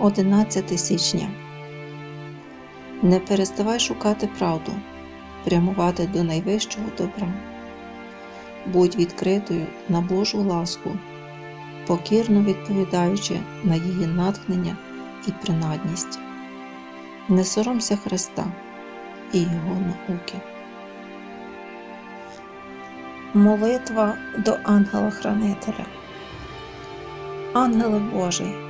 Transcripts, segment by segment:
11 січня. Не переставай шукати правду, прямувати до найвищого добра. Будь відкритою на Божу ласку, покірно відповідаючи на її натхнення і принадність. Не соромся Христа і Його науки. Молитва до ангела-хранителя. Ангеле Божий,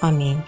Амінь.